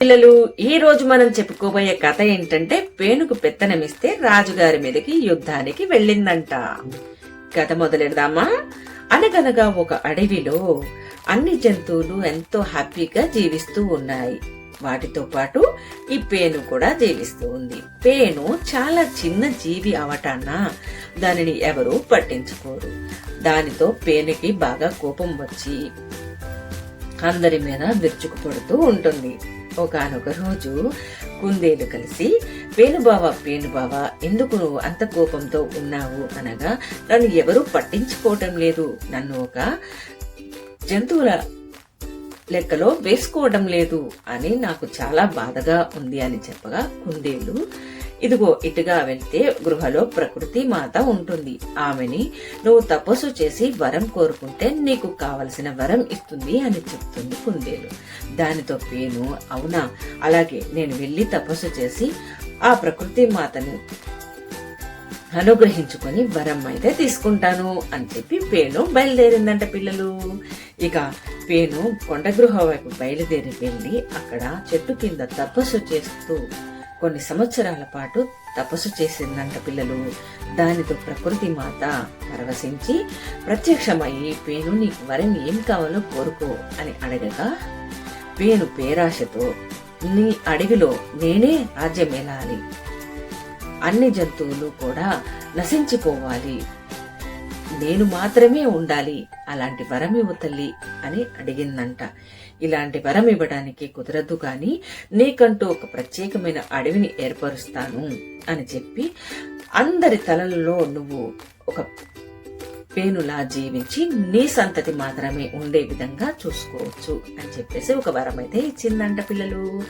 పిల్లలు ఈ రోజు మనం చెప్పుకోబోయే కథ ఏంటంటే పేనుకు పెత్తనమిస్తే రాజుగారి మీదకి యుద్ధానికి వెళ్ళిందంట. కథ మొదలెడదామా? అనగనగా ఒక అడవిలో అన్ని జంతువులు ఎంతో హ్యాపీగా జీవిస్తూ ఉన్నాయి. వాటితో పాటు ఈ పేను కూడా జీవిస్తూ ఉంది. పేను చాలా చిన్న జీవి అవటాన దానిని ఎవరూ పట్టించుకోరు. దానితో పేనుకి బాగా కోపం వచ్చి అందరి మీద విరుచుకుపడుతూ ఉంటుంది. ఒకనొక రోజు కుందేలు కలిసి పేనుబావ పేనుబావ ఎందుకు నువ్వు అంత కోపంతో ఉన్నావు? అనగా నన్ను ఎవరూ పట్టించుకోవటం లేదు. నన్ను ఒక జంతువుల లెక్కలో వేసుకోవడం లేదు అని నాకు చాలా బాధగా ఉంది అని చెప్పగా కుందేలు ఇదిగో ఇటుగా వెళ్తే గృహలో ప్రకృతి మాత ఉంటుంది. ఆమెని నువ్వు తపస్సు చేసి వరం కోరుకుంటే నీకు కావలసిన వరం ఇస్తుంది అని చెప్తుంది కుందేలు. దానితో పేను అవునా? అలాగే నేను వెళ్ళి తపస్సు చేసి ఆ ప్రకృతి మాతను అనుగ్రహించుకొని వరం అయితే తీసుకుంటాను అని చెప్పి పేను బయలుదేరిందంట పిల్లలు. ఇక పేను కొండగృహ వైపు బయలుదేరి వెళ్ళి అక్కడ చెట్టు కింద తపస్సు చేస్తూ కొన్ని సంవత్సరాల పాటు తపస్సు చేసిందంట పిల్లలు దానితో ప్రకృతి మాత పరవశించి ప్రత్యక్షమయ్యి పేను నీకు వరం ఏం కావాలో కోరుకో అని అడగగా పేను పేరాశతో నీ అడవిలో నేనే రాజ్యమేలాలి అన్ని జంతువులు కూడా నశించిపోవాలి. నేను మాత్రమే ఉండాలి. అలాంటి వరం తల్లి అని అడిగిందంట. ఇలాంటి వరం ఇవ్వడానికి కుదరదు కానీ నీకంటూ ఒక ప్రత్యేకమైన అడవిని ఏర్పరుస్తాను అని చెప్పి అందరి తలలలో నువ్వు ఒక పేనులా జీవించి నీ సంతతి మాత్రమే ఉండే విధంగా చూసుకోవచ్చు అని చెప్పేసి ఒక వరం అయితే ఇచ్చిందంట పిల్లలు.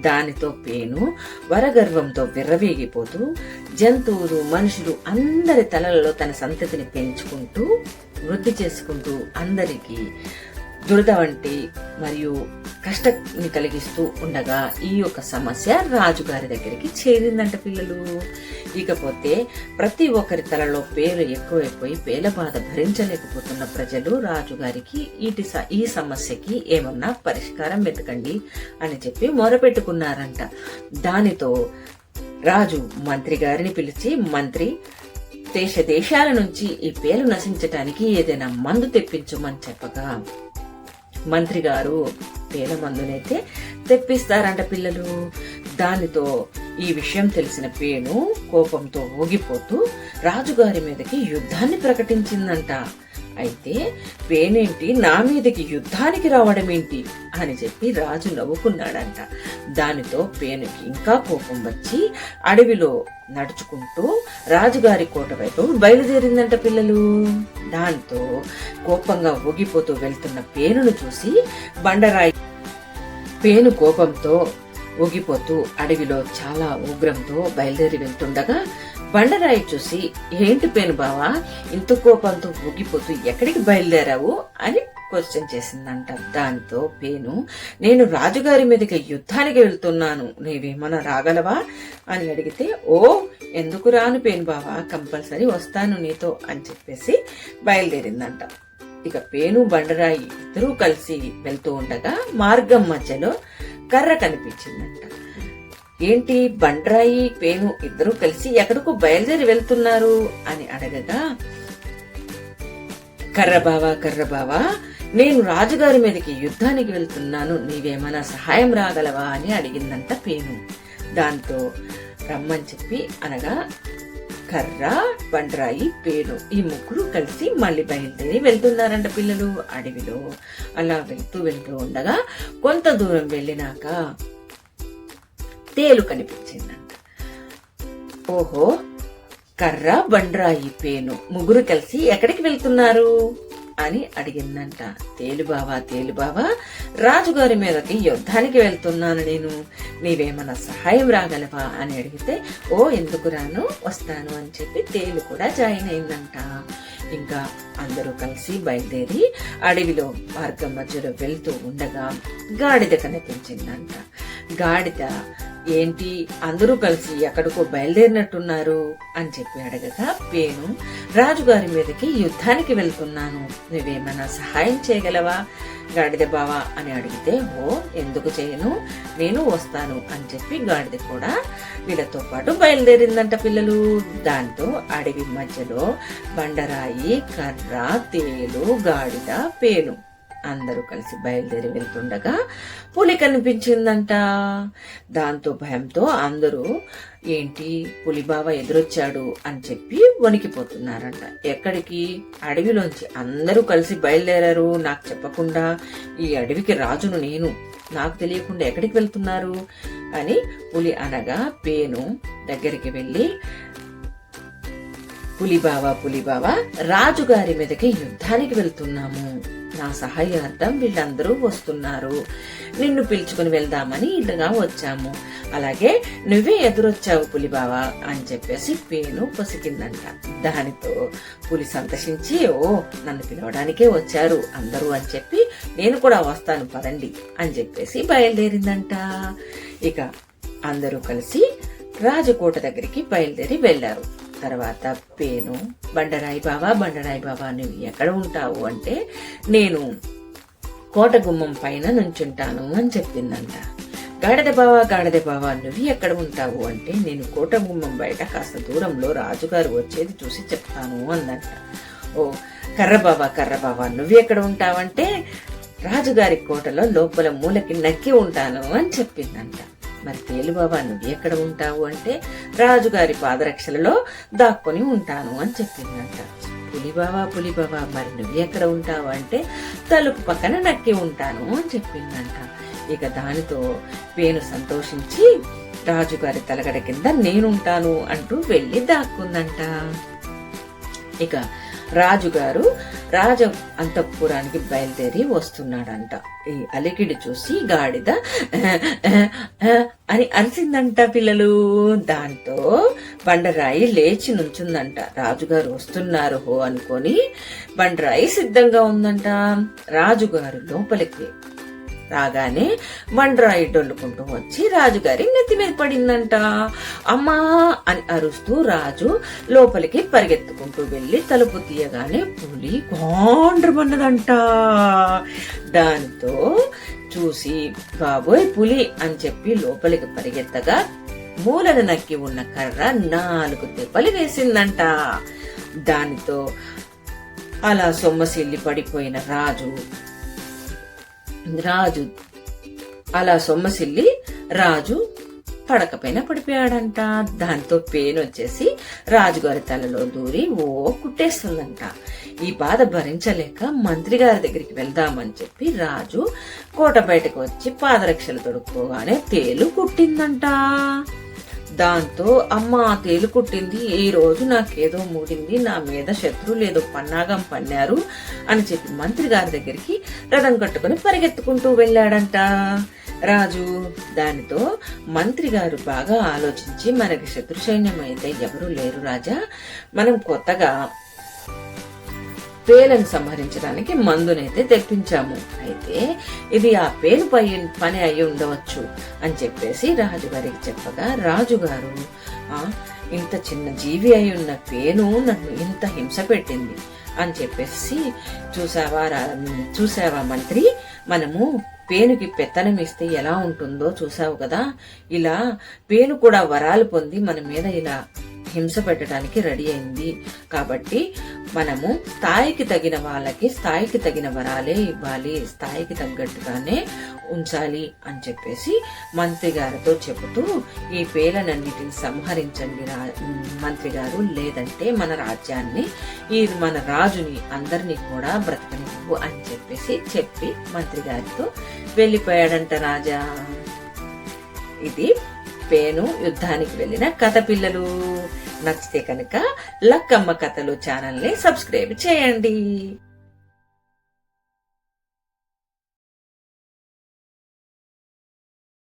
దానితో పేను వరగర్వంతో విర్రవీగిపోతూ జంతువులు మనుషులు అందరి తలలలో తన సంతతిని పెంచుకుంటూ వృద్ధి చేసుకుంటూ అందరికీ దురద వంటి మరియు కష్టాన్ని కలిగిస్తూ ఉండగా ఈ యొక్క సమస్య రాజుగారి దగ్గరికి చేరిందంట పిల్లలు. ఇకపోతే ప్రతి ఒక్కరి తలలో పేరు ఎక్కువైపోయి పేల బాధ భరించలేకపోతున్న ప్రజలు రాజుగారికి ఈటి స- ఈ సమస్యకి ఏమన్నా పరిష్కారం వెతకండి అని చెప్పి మొరపెట్టుకున్నారంట. దానితో రాజు మంత్రి గారిని పిలిచి మంత్రి దేశ దేశాల నుంచి ఈ పేలు నశించటానికి ఏదైనా మందు తెప్పించమని చెప్పగా మంత్రి గారు పేల మందునైతే తెప్పిస్తారంట పిల్లలు. దానితో ఈ విషయం తెలిసిన పేను కోపంతో ఊగిపోతూ రాజుగారి మీదకి యుద్ధాన్ని ప్రకటించిందంట. అయితే పేనేంటి? నా మీదకి యుద్ధానికి రావడం ఏంటి? అని చెప్పి రాజు నవ్వుకున్నాడంట. దానితో పేనుకి ఇంకా కోపం వచ్చి అడవిలో నడుచుకుంటూ రాజుగారి కోట వైపు బయలుదేరిందంట పిల్లలు. దాంతో కోపంగా ఊగిపోతూ వెళ్తున్న పేనును చూసి బండరాయి పేను కోపంతో ఊగిపోతూ అడవిలో చాలా ఉగ్రంతో బయలుదేరి వెళ్తుండగా బండరాయి చూసి ఏంటి పేను బావా ఇంత కోపంతో ఊగిపోతూ ఎక్కడికి బయలుదేరావు? అని క్వశ్చన్ చేసిందంట. దాంతో పేను నేను రాజుగారి మీదకి యుద్ధానికి వెళ్తున్నాను. నీవేమన్నా రాగలవా? అని అడిగితే ఓ ఎందుకు రాను పేను బావా? కంపల్సరీ వస్తాను నీతో అని చెప్పేసి బయలుదేరిందంట. ఇక పేను బండరాయి ఇద్దరూ కలిసి వెళ్తూ ఉండగా మార్గం మధ్యలో కర్ర కనిపించిందంట. ఏంటి బండరాయి పేను ఇద్దరూ కలిసి ఎక్కడికో బయలుదేరి వెళ్తున్నారు అని అడగగా కర్రబావా కర్రబావా నేను రాజుగారి మీదకి యుద్ధానికి వెళ్తున్నాను నీవేమైనా సహాయం రాగలవా అని అడిగిందంట పేను దాంతో రమ్మని చెప్పి అనగా కర్ర బండరాయి పేను ఈ ముగ్గురు కలిసి మళ్ళీ బయలుదేరి వెళ్తున్నారంట పిల్లలు అడవిలో. అలా వెళ్తూ వెళ్తూ ఉండగా కొంత దూరం వెళ్ళినాక తేలు కనిపించిందంట. ఓహో కర్ర బండరాయి పేను ముగ్గురు కలిసి ఎక్కడికి వెళ్తున్నారు? అని అడిగిందంట. తేలుబావా తేలుబావా రాజుగారి మీదకి యుద్ధానికి వెళ్తున్నాను నేను. నీవేమన్నా సహాయం రాగలవా అని అడిగితే ఓ ఎందుకు రాను? వస్తాను అని చెప్పి తేలు కూడా జాయిన్ అయిందంట. ఇంకా అందరూ కలిసి బయలుదేరి అడవిలో మార్గం మధ్యలో వెళ్తూ ఉండగా గాడిద కనిపించిందంట. గాడిద ఏంటి? అందరూ కలిసి ఎక్కడికో బయలుదేరినట్టున్నారు అని చెప్పి అడగగా పేను రాజుగారి మీదకి యుద్ధానికి వెళ్తున్నాను. నువ్వేమైనా సహాయం చేయగలవా? గాడిద బావా అని అడిగితే ఓ ఎందుకు చేయను? నేను వస్తాను అని చెప్పి గాడిద కూడా వీళ్ళతో పాటు బయలుదేరిందంట పిల్లలు. దాంతో అడవి మధ్యలో బండరాయి కర్ర తేలు గాడిద పేను అందరూ కలిసి బయలుదేరి వెళ్తుండగా పులి కనిపించిందంట. దాంతో భయంతో అందరూ ఏంటి పులిబావ ఎదురొచ్చాడు అని చెప్పి వణికిపోతున్నారంట. ఎక్కడికి? అడవిలోంచి అందరూ కలిసి బయలుదేరారు. నాకు చెప్పకుండా ఈ అడవికి రాజును నేను. నాకు తెలియకుండా ఎక్కడికి వెళ్తున్నారు? అని పులి అనగా పేను దగ్గరికి వెళ్ళి పులిబావ పులిబావా రాజుగారి మీదకి యుద్ధానికి వెళ్తున్నాము. నా సహాయార్థం వీళ్ళందరూ వస్తున్నారు. నిన్ను పిలుచుకుని వెళ్దామని ఇంటగా వచ్చాము. అలాగే నువ్వే ఎదురొచ్చావు పులిబావా అని చెప్పేసి పేను పొసికిందంట. దానితో పులి సంతోషించి ఓ నన్ను పిలవడానికే వచ్చారు. అందరూ అని చెప్పి నేను కూడా వస్తాను పదండి అని చెప్పేసి బయలుదేరిందంట. ఇక అందరూ కలిసి రాజకోట దగ్గరికి బయలుదేరి వెళ్ళారు తర్వాత పేను బండరాయి బాబా బండరాయి బాబా నువ్వు ఎక్కడ ఉంటావు అంటే నేను కోట గుమ్మం పైన నుంచుంటాను అని చెప్పిందంట. గాడిద బావా గాడిద బావా నువ్వు ఎక్కడ ఉంటావు అంటే నేను కోట గుమ్మం బయట కాస్త దూరంలో రాజుగారు వచ్చేది చూసి చెప్తాను అందంట ఓ కర్ర బావా కర్ర బావా నువ్వు ఎక్కడ ఉంటావంటే రాజుగారి కోటలో లోపల మూలకి నక్కి ఉంటాను అని చెప్పిందంట. మరి తేలిబాబా నువ్వు ఎక్కడ ఉంటావు అంటే రాజుగారి పాదరక్షలలో దాక్కొని ఉంటాను అని చెప్పిందంట. పులిబాబా పులిబాబా మరి నువ్వు ఎక్కడ ఉంటావు అంటే తలుపు పక్కన నక్కి ఉంటాను అని చెప్పిందంట. ఇక దానితో పేను సంతోషించి రాజుగారి తలగడ కింద నేనుంటాను అంటూ వెళ్ళి దాక్కుందంట. ఇక రాజుగారు రాజ అంతఃపురానికి బయలుదేరి వస్తున్నాడంట. ఈ అలికిడి చూసి గాడిద అని అరిసిందంట పిల్లలు. దాంతో బండరాయి లేచి నుంచుందంట. రాజుగారు వస్తున్నారు హో అనుకొని బండరాయి సిద్ధంగా ఉందంట. రాజుగారు లోపలికి రాగానే మండ్రాయి డొల్లుకుంటూ వచ్చి రాజుగారి నెత్తి మీద పడిందంట. అమ్మా అని అరుస్తూ రాజు లోపలికి పరిగెత్తుకుంటూ వెళ్ళి తలుపు తీయగానే పులి కాండ్రమన్నదంట దాంతో చూసి బాబోయ్ పులి అని చెప్పి లోపలికి పరిగెత్తగా మూలన నక్కి ఉన్న కర్ర నాలుగు దెబ్బలు వేసిందంట. దానితో అలా సొమ్మసిల్లి పడిపోయిన రాజు రాజు. అలా సొమ్మసిల్లి రాజు పడకపైన పడిపోయాడంట. దాంతో పెయిన్ వచ్చేసి రాజుగారి తలలో దూరి ఓ కుట్టేస్తుందంట. ఈ బాధ భరించలేక మంత్రి గారి దగ్గరికి వెళ్దామని చెప్పి రాజు కోట బయటకు వచ్చి పాదరక్షలు తొడుక్కోగానే తేలు కుట్టిందంట. దాంతో అమ్మ తేలుకుట్టింది ఈ రోజు నాకేదో మూడింది నా మీద శత్రువులు ఏదో పన్నాగం పన్నారు అని చెప్పి మంత్రి గారి దగ్గరికి రథం కట్టుకుని పరిగెత్తుకుంటూ వెళ్ళాడంట. రాజు దానితో మంత్రి గారు బాగా ఆలోచించి మనకి శత్రు సైన్యం అయితే ఎవరు లేరు రాజా. మనం కొత్తగా పేలను సంహరించడానికి మందునైతే తెప్పించాము. అయితే ఇది ఆ పేను పై పని అయి ఉండవచ్చు అని చెప్పేసి రాజుగారికి చెప్పగా రాజుగారు ఆ ఇంత చిన్న జీవి అయి ఉన్న పేను నన్ను ఇంత హింస పెట్టింది. అని చెప్పేసి చూసావా చూసావా మంత్రి మనము పేనుకి పెత్తనం ఇస్తే ఎలా ఉంటుందో చూసావు కదా? ఇలా పేను కూడా వరాలు పొంది మన మీద ఇలా హింస పెట్టడానికి రెడీ అయింది. కాబట్టి మనము స్థాయికి తగిన వాళ్ళకి స్థాయికి తగిన వరాలే ఇవ్వాలి. స్థాయికి తగ్గట్టుగానే ఉంచాలి అని చెప్పేసి మంత్రి గారితో చెబుతూ ఈ పేలనన్నిటిని సంహరించండి మంత్రి గారు. లేదంటే మన రాజ్యాన్ని ఈ మన రాజుని అందరినీ కూడా బ్రతకనివ్వు అని చెప్పేసి చెప్పి మంత్రి గారితో వెళ్ళిపోయాడంట రాజా. ఇది పేను యుద్ధానికి వెళ్ళిన కథ పిల్లలు. నచ్చితే కనుక లక్కమ్మ కథలు ఛానల్ని సబ్స్క్రైబ్ చేయండి.